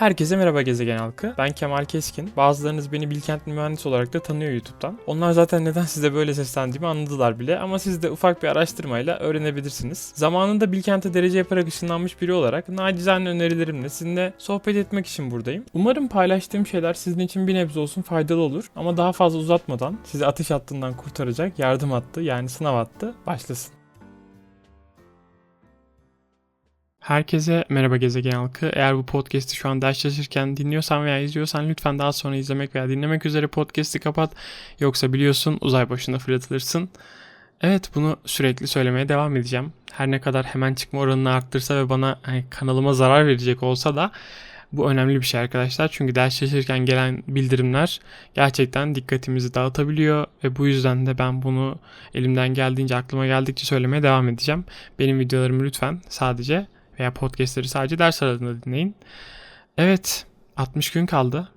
Herkese merhaba gezegen halkı. Ben Kemal Keskin. Bazılarınız beni Bilkentli mühendis olarak da tanıyor YouTube'dan. Onlar zaten neden size böyle seslendiğimi anladılar bile ama siz de ufak bir araştırmayla öğrenebilirsiniz. Zamanında Bilkent'e derece yaparak ışınlanmış biri olarak nacizane önerilerimle sizinle sohbet etmek için buradayım. Umarım paylaştığım şeyler sizin için bir nebze olsun faydalı olur ama daha fazla uzatmadan sizi ateş hattından kurtaracak yardım hattı yani sınav hattı başlasın. Herkese merhaba gezegen halkı. Eğer bu podcast'i şu an ders çalışırken dinliyorsan veya izliyorsan lütfen daha sonra izlemek veya dinlemek üzere podcast'i kapat. Yoksa biliyorsun uzay başına fırlatılırsın. Evet bunu sürekli söylemeye devam edeceğim. Her ne kadar hemen çıkma oranını arttırsa ve bana hani, kanalıma zarar verecek olsa da bu önemli bir şey arkadaşlar. Çünkü ders çalışırken gelen bildirimler gerçekten dikkatimizi dağıtabiliyor ve bu yüzden de ben bunu elimden geldiğince aklıma geldikçe söylemeye devam edeceğim. Benim videolarımı lütfen sadece veya podcastleri sadece ders aralığında dinleyin. Evet 60 gün kaldı.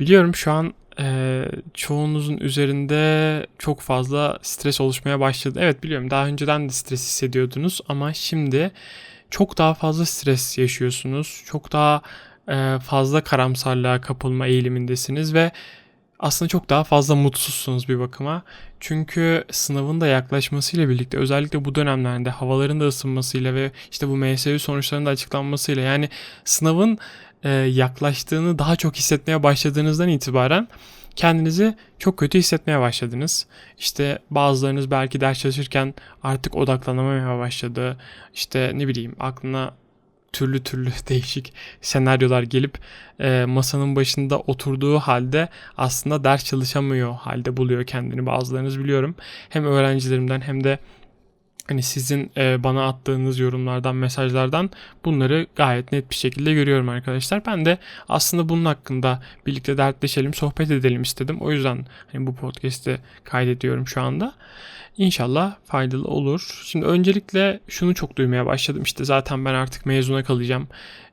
Biliyorum şu an e, çoğunuzun üzerinde çok fazla stres oluşmaya başladı. Evet biliyorum daha önceden de stres hissediyordunuz ama şimdi çok daha fazla stres yaşıyorsunuz. Çok daha e, fazla karamsarlığa kapılma eğilimindesiniz ve aslında çok daha fazla mutsuzsunuz bir bakıma. Çünkü sınavın da yaklaşmasıyla birlikte özellikle bu dönemlerde havaların da ısınmasıyla ve işte bu MSU sonuçlarının da açıklanmasıyla yani sınavın e, yaklaştığını daha çok hissetmeye başladığınızdan itibaren kendinizi çok kötü hissetmeye başladınız. İşte bazılarınız belki ders çalışırken artık odaklanamamaya başladı. İşte ne bileyim aklına türlü türlü değişik senaryolar gelip e, masanın başında oturduğu halde aslında ders çalışamıyor halde buluyor kendini bazılarınız biliyorum. Hem öğrencilerimden hem de hani sizin e, bana attığınız yorumlardan, mesajlardan bunları gayet net bir şekilde görüyorum arkadaşlar. Ben de aslında bunun hakkında birlikte dertleşelim, sohbet edelim istedim. O yüzden hani bu podcast'i kaydediyorum şu anda. İnşallah faydalı olur. Şimdi öncelikle şunu çok duymaya başladım. İşte zaten ben artık mezuna kalacağım.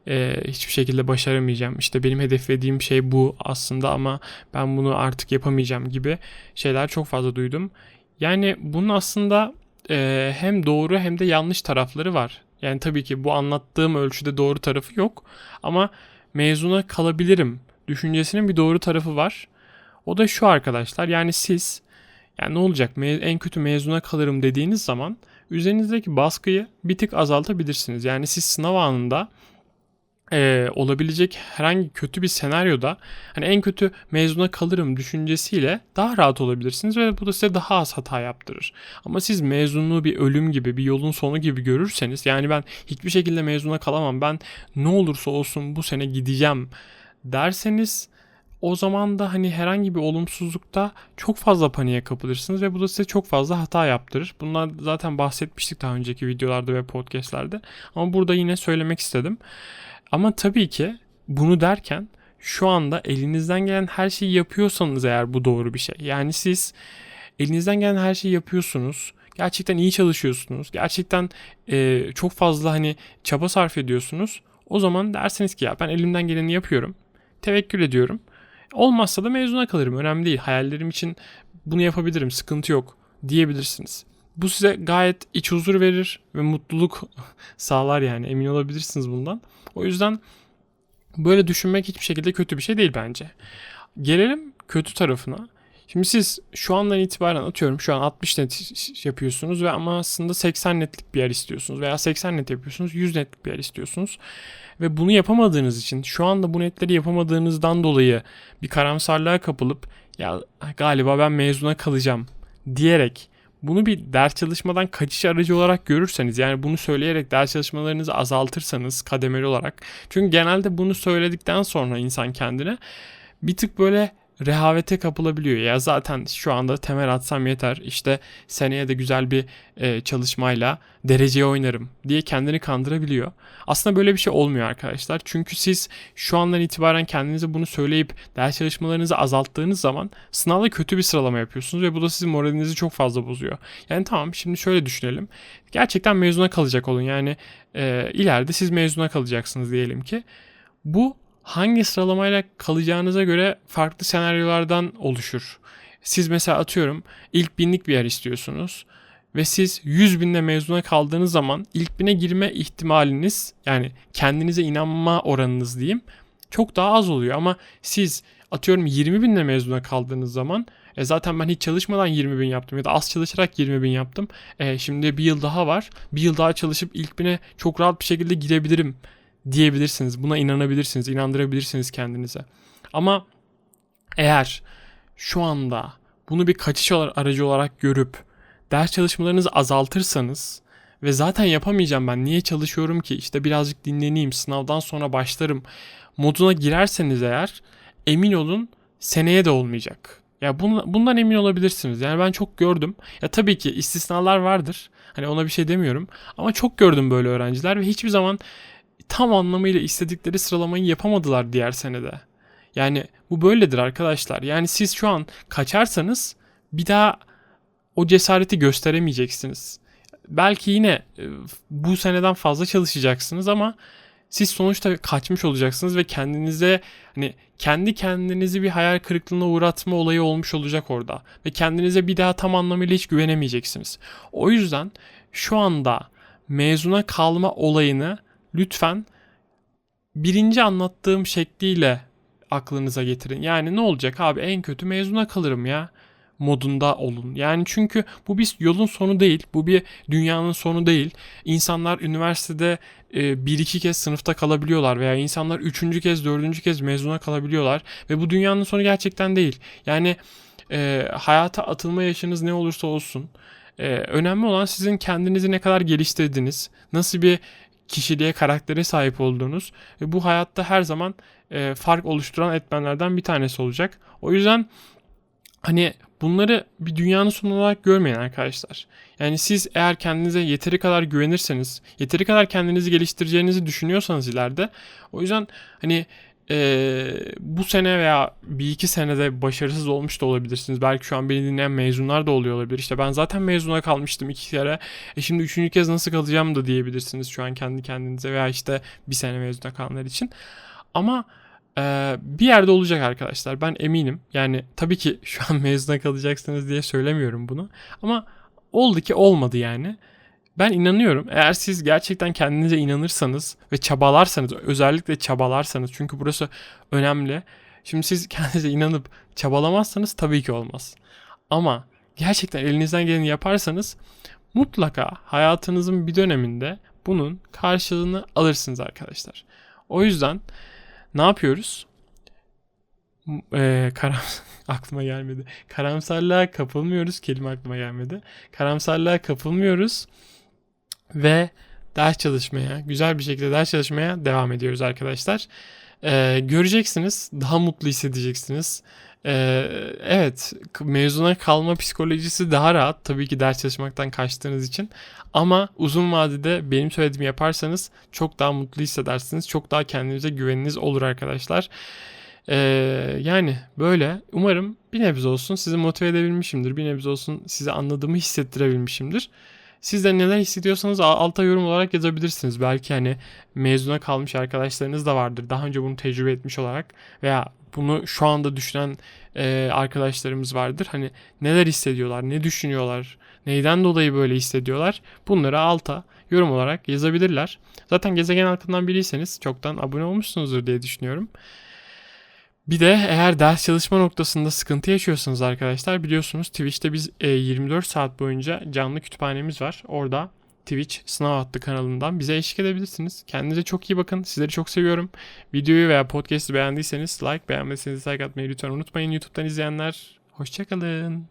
Ee, hiçbir şekilde başaramayacağım. İşte benim hedeflediğim şey bu aslında ama ben bunu artık yapamayacağım gibi şeyler çok fazla duydum. Yani bunun aslında e, hem doğru hem de yanlış tarafları var. Yani tabii ki bu anlattığım ölçüde doğru tarafı yok ama mezuna kalabilirim düşüncesinin bir doğru tarafı var. O da şu arkadaşlar yani siz yani ne olacak en kötü mezuna kalırım dediğiniz zaman üzerinizdeki baskıyı bir tık azaltabilirsiniz. Yani siz sınav anında e, olabilecek herhangi kötü bir senaryoda hani en kötü mezuna kalırım düşüncesiyle daha rahat olabilirsiniz ve bu da size daha az hata yaptırır. Ama siz mezunluğu bir ölüm gibi bir yolun sonu gibi görürseniz yani ben hiçbir şekilde mezuna kalamam ben ne olursa olsun bu sene gideceğim derseniz o zaman da hani herhangi bir olumsuzlukta çok fazla paniğe kapılırsınız ve bu da size çok fazla hata yaptırır. Bunlar zaten bahsetmiştik daha önceki videolarda ve podcastlerde. Ama burada yine söylemek istedim. Ama tabii ki bunu derken şu anda elinizden gelen her şeyi yapıyorsanız eğer bu doğru bir şey. Yani siz elinizden gelen her şeyi yapıyorsunuz. Gerçekten iyi çalışıyorsunuz. Gerçekten e, çok fazla hani çaba sarf ediyorsunuz. O zaman dersiniz ki ya ben elimden geleni yapıyorum. Tevekkül ediyorum. Olmazsa da mezuna kalırım. Önemli değil. Hayallerim için bunu yapabilirim. Sıkıntı yok diyebilirsiniz. Bu size gayet iç huzur verir ve mutluluk sağlar yani emin olabilirsiniz bundan. O yüzden böyle düşünmek hiçbir şekilde kötü bir şey değil bence. Gelelim kötü tarafına. Şimdi siz şu andan itibaren atıyorum şu an 60 net yapıyorsunuz ve ama aslında 80 netlik bir yer istiyorsunuz veya 80 net yapıyorsunuz 100 netlik bir yer istiyorsunuz. Ve bunu yapamadığınız için şu anda bu netleri yapamadığınızdan dolayı bir karamsarlığa kapılıp ya galiba ben mezuna kalacağım diyerek bunu bir ders çalışmadan kaçış aracı olarak görürseniz yani bunu söyleyerek ders çalışmalarınızı azaltırsanız kademeli olarak. Çünkü genelde bunu söyledikten sonra insan kendine bir tık böyle rehavete kapılabiliyor. Ya zaten şu anda temel atsam yeter. İşte seneye de güzel bir e, çalışmayla dereceye oynarım diye kendini kandırabiliyor. Aslında böyle bir şey olmuyor arkadaşlar. Çünkü siz şu andan itibaren kendinize bunu söyleyip ders çalışmalarınızı azalttığınız zaman sınavda kötü bir sıralama yapıyorsunuz ve bu da sizin moralinizi çok fazla bozuyor. Yani tamam şimdi şöyle düşünelim. Gerçekten mezuna kalacak olun. Yani e, ileride siz mezuna kalacaksınız diyelim ki. Bu hangi sıralamayla kalacağınıza göre farklı senaryolardan oluşur. Siz mesela atıyorum ilk binlik bir yer istiyorsunuz. ve siz 100 binde mezuna kaldığınız zaman ilk bine girme ihtimaliniz yani kendinize inanma oranınız diyeyim çok daha az oluyor ama siz atıyorum 20 binle mezuna kaldığınız zaman e zaten ben hiç çalışmadan 20 bin yaptım ya da az çalışarak 20 bin yaptım. E şimdi bir yıl daha var. Bir yıl daha çalışıp ilk bine çok rahat bir şekilde girebilirim diyebilirsiniz. Buna inanabilirsiniz, inandırabilirsiniz kendinize. Ama eğer şu anda bunu bir kaçış aracı olarak görüp ders çalışmalarınızı azaltırsanız ve zaten yapamayacağım ben niye çalışıyorum ki işte birazcık dinleneyim sınavdan sonra başlarım moduna girerseniz eğer emin olun seneye de olmayacak. Ya bundan emin olabilirsiniz. Yani ben çok gördüm. Ya tabii ki istisnalar vardır. Hani ona bir şey demiyorum. Ama çok gördüm böyle öğrenciler ve hiçbir zaman tam anlamıyla istedikleri sıralamayı yapamadılar diğer senede. Yani bu böyledir arkadaşlar. Yani siz şu an kaçarsanız bir daha o cesareti gösteremeyeceksiniz. Belki yine e, bu seneden fazla çalışacaksınız ama siz sonuçta kaçmış olacaksınız ve kendinize hani kendi kendinizi bir hayal kırıklığına uğratma olayı olmuş olacak orada ve kendinize bir daha tam anlamıyla hiç güvenemeyeceksiniz. O yüzden şu anda mezuna kalma olayını lütfen birinci anlattığım şekliyle aklınıza getirin. Yani ne olacak abi en kötü mezuna kalırım ya modunda olun. Yani çünkü bu bir yolun sonu değil. Bu bir dünyanın sonu değil. İnsanlar üniversitede e, bir iki kez sınıfta kalabiliyorlar veya insanlar üçüncü kez dördüncü kez mezuna kalabiliyorlar ve bu dünyanın sonu gerçekten değil. Yani e, hayata atılma yaşınız ne olursa olsun e, önemli olan sizin kendinizi ne kadar geliştirdiğiniz, nasıl bir kişiliğe, karaktere sahip olduğunuz ve bu hayatta her zaman e, fark oluşturan etmenlerden bir tanesi olacak. O yüzden hani bunları bir dünyanın sonu olarak görmeyin arkadaşlar. Yani siz eğer kendinize yeteri kadar güvenirseniz, yeteri kadar kendinizi geliştireceğinizi düşünüyorsanız ileride o yüzden hani e, bu sene veya bir iki senede başarısız olmuş da olabilirsiniz. Belki şu an beni dinleyen mezunlar da oluyor olabilir. İşte ben zaten mezuna kalmıştım iki kere. E şimdi üçüncü kez nasıl kalacağım da diyebilirsiniz şu an kendi kendinize veya işte bir sene mezuna kalanlar için. Ama e, bir yerde olacak arkadaşlar. Ben eminim. Yani tabii ki şu an mezuna kalacaksınız diye söylemiyorum bunu. Ama oldu ki olmadı yani. Ben inanıyorum. Eğer siz gerçekten kendinize inanırsanız ve çabalarsanız, özellikle çabalarsanız çünkü burası önemli. Şimdi siz kendinize inanıp çabalamazsanız tabii ki olmaz. Ama gerçekten elinizden geleni yaparsanız mutlaka hayatınızın bir döneminde bunun karşılığını alırsınız arkadaşlar. O yüzden ne yapıyoruz? Ee, karam aklıma gelmedi. Karamsarlığa kapılmıyoruz. Kelime aklıma gelmedi. Karamsarlığa kapılmıyoruz ve ders çalışmaya, güzel bir şekilde ders çalışmaya devam ediyoruz arkadaşlar. Ee, göreceksiniz, daha mutlu hissedeceksiniz. Ee, evet, mezuna kalma psikolojisi daha rahat tabii ki ders çalışmaktan kaçtığınız için. Ama uzun vadede benim söylediğimi yaparsanız çok daha mutlu hissedersiniz. Çok daha kendinize güveniniz olur arkadaşlar. Ee, yani böyle umarım bir nebze olsun sizi motive edebilmişimdir. Bir nebze olsun size anladığımı hissettirebilmişimdir. Siz de neler hissediyorsanız alta yorum olarak yazabilirsiniz. Belki hani mezuna kalmış arkadaşlarınız da vardır. Daha önce bunu tecrübe etmiş olarak veya bunu şu anda düşünen e, arkadaşlarımız vardır. Hani neler hissediyorlar, ne düşünüyorlar, neyden dolayı böyle hissediyorlar. Bunları alta yorum olarak yazabilirler. Zaten gezegen halkından biriyseniz çoktan abone olmuşsunuzdur diye düşünüyorum. Bir de eğer ders çalışma noktasında sıkıntı yaşıyorsanız arkadaşlar biliyorsunuz Twitch'te biz 24 e, saat boyunca canlı kütüphanemiz var. Orada Twitch sınav hattı kanalından bize eşlik edebilirsiniz. Kendinize çok iyi bakın. Sizleri çok seviyorum. Videoyu veya podcast'i beğendiyseniz like, beğenmediyseniz like atmayı lütfen unutmayın. YouTube'dan izleyenler hoşçakalın.